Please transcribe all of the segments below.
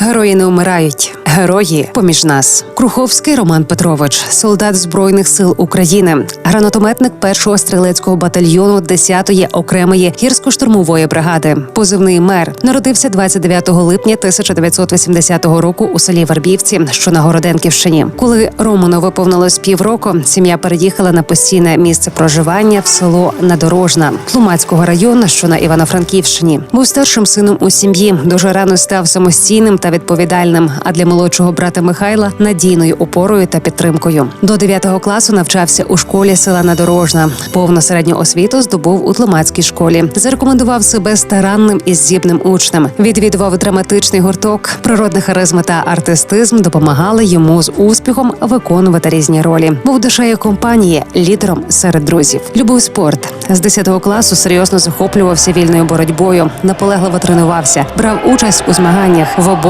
Герої не вмирають. Герої поміж нас. Круховський Роман Петрович, солдат збройних сил України, гранатометник першого стрілецького батальйону 10-ї окремої гірсько-штурмової бригади. Позивний мер народився 29 липня 1980 року у селі Вербівці, що на Городенківщині. Коли Роману виповнилось півроку, сім'я переїхала на постійне місце проживання в село Надорожна Тлумацького району, що на Івано-Франківщині. Був старшим сином у сім'ї. Дуже рано став самостійним та відповідальним. А для молодшого брата Михайла надійною опорою та підтримкою. До 9 класу навчався у школі села Надорожна. Повну середню освіту здобув у Тлумацькій школі. Зарекомендував себе старанним і здібним учнем. Відвідував драматичний гурток. Природна харизма та артистизм допомагали йому з успіхом виконувати різні ролі. Був душею компанії, лідером серед друзів. Любив спорт з 10 класу. Серйозно захоплювався вільною боротьбою, наполегливо тренувався, брав участь у змаганнях,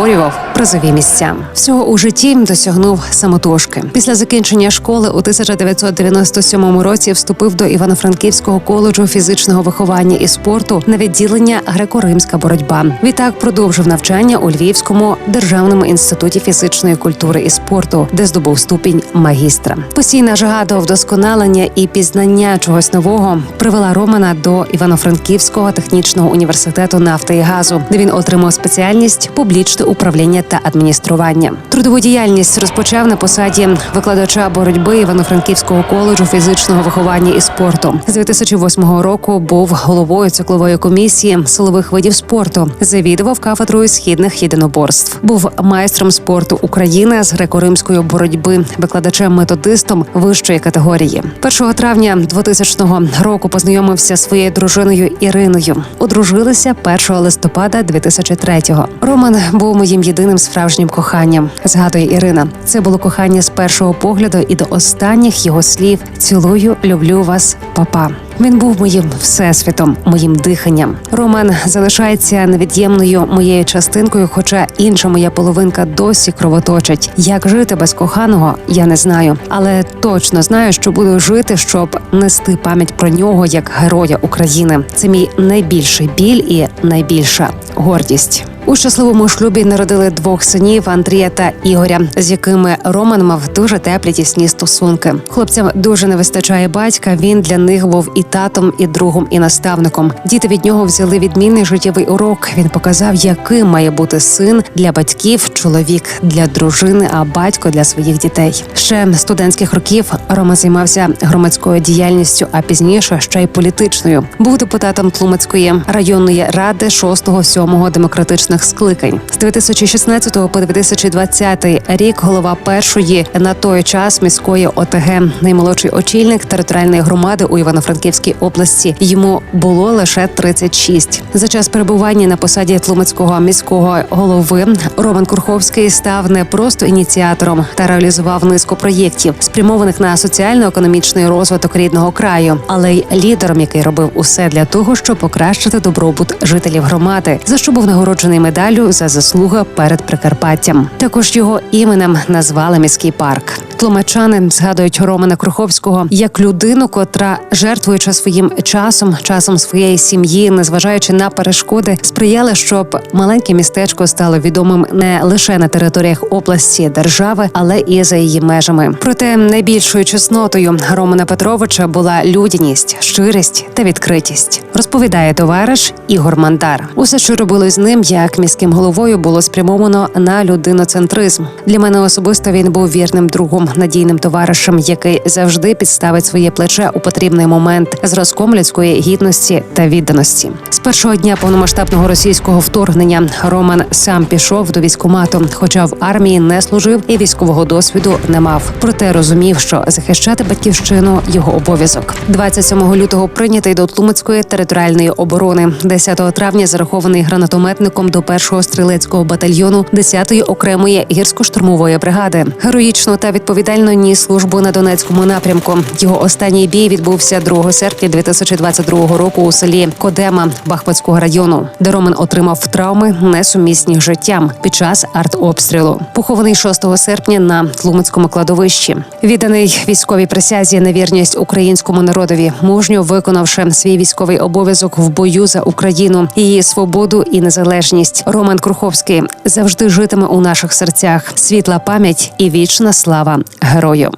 виборював призові місця. Всього у житті досягнув самотужки. Після закінчення школи у 1997 році вступив до Івано-Франківського коледжу фізичного виховання і спорту на відділення греко-римська боротьба. Відтак продовжив навчання у Львівському державному інституті фізичної культури і спорту, де здобув ступінь магістра. Постійна жага до вдосконалення і пізнання чогось нового привела Романа до Івано-Франківського технічного університету нафти і газу, де він отримав спеціальність публічне управління та адміністрування. Трудову діяльність розпочав на посаді викладача боротьби Івано-Франківського коледжу фізичного виховання і спорту. З 2008 року був головою циклової комісії силових видів спорту, завідував кафедрою східних єдиноборств. Був майстром спорту України з греко-римської боротьби, викладачем-методистом вищої категорії. 1 травня 2000 року познайомився зі своєю дружиною Іриною. Одружилися 1 листопада 2003-го. Роман був моїм єдиним справжнім коханням. Згадує Ірина. Це було кохання з першого погляду і до останніх його слів цілую, люблю вас, папа. Він був моїм всесвітом, моїм диханням. Роман залишається невід'ємною моєю частинкою, хоча інша моя половинка досі кровоточить. Як жити без коханого, я не знаю, але точно знаю, що буду жити, щоб нести пам'ять про нього як героя України. Це мій найбільший біль і найбільша гордість. У щасливому шлюбі народили двох синів Андрія та Ігоря, з якими Роман мав дуже теплі тісні стосунки. Хлопцям дуже не вистачає батька. Він для них був і татом, і другом, і наставником. Діти від нього взяли відмінний життєвий урок. Він показав, яким має бути син для батьків, чоловік для дружини, а батько для своїх дітей. Ще студентських років Рома займався громадською діяльністю, а пізніше ще й політичною. Був депутатом Тлумацької районної ради 6-7 демократичних скликань з 2016 по 2020 рік. Голова першої на той час міської ОТГ, наймолодший очільник територіальної громади у Івано-Франківській області. Йому було лише 36. За час перебування на посаді Тлумацького міського голови Роман Курховський став не просто ініціатором та реалізував низку проєктів, спрямованих на соціально-економічний розвиток рідного краю, але й лідером, який робив усе для того, щоб покращити добробут жителів громади, за що був нагороджений медаллю за заслуги перед Прикарпаттям. Також його іменем назвали міський парк. Тлумачани згадують Романа Круховського як людину, котра жертвуючи своїм часом, часом своєї сім'ї, незважаючи на перешкоди, сприяли, щоб маленьке містечко стало відомим не лише на територіях області держави, але і за її межами. Проте найбільшою чеснотою Романа Петровича була людяність, щирість та відкритість. Розповідає товариш Ігор Мандар. Усе, що робилось з ним, як міським головою, було спрямовано на людиноцентризм. Для мене особисто він був вірним другом, надійним товаришем, який завжди підставить своє плече у потрібний момент зразком людської гідності та відданості. З першого дня повномасштабного російського вторгнення Роман сам пішов до військкомату, хоча в армії не служив і військового досвіду не мав. Проте розумів, що захищати батьківщину його обов'язок. 27 лютого прийнятий до Тлумацької територіальної оборони, 10 травня зарахований гранатометником до першого стрілецького батальйону 10-ї окремої гірсько-штурмової бригади. Героїчно та відповідально ніс службу на Донецькому напрямку. Його останній бій відбувся 2 серпня 2022 року у селі Кодема Бахмутського району, де Роман отримав травми несумісні з життям під час артобстрілу. Похований 6 серпня на Тлумацькому кладовищі. Відданий військовій присязі на вірність українському народові, мужньо виконавши свій військовий обов'язок в бою за Україну, її свободу і незалежність. Роман Круховський завжди житиме у наших серцях. Світла пам'ять і вічна слава герою.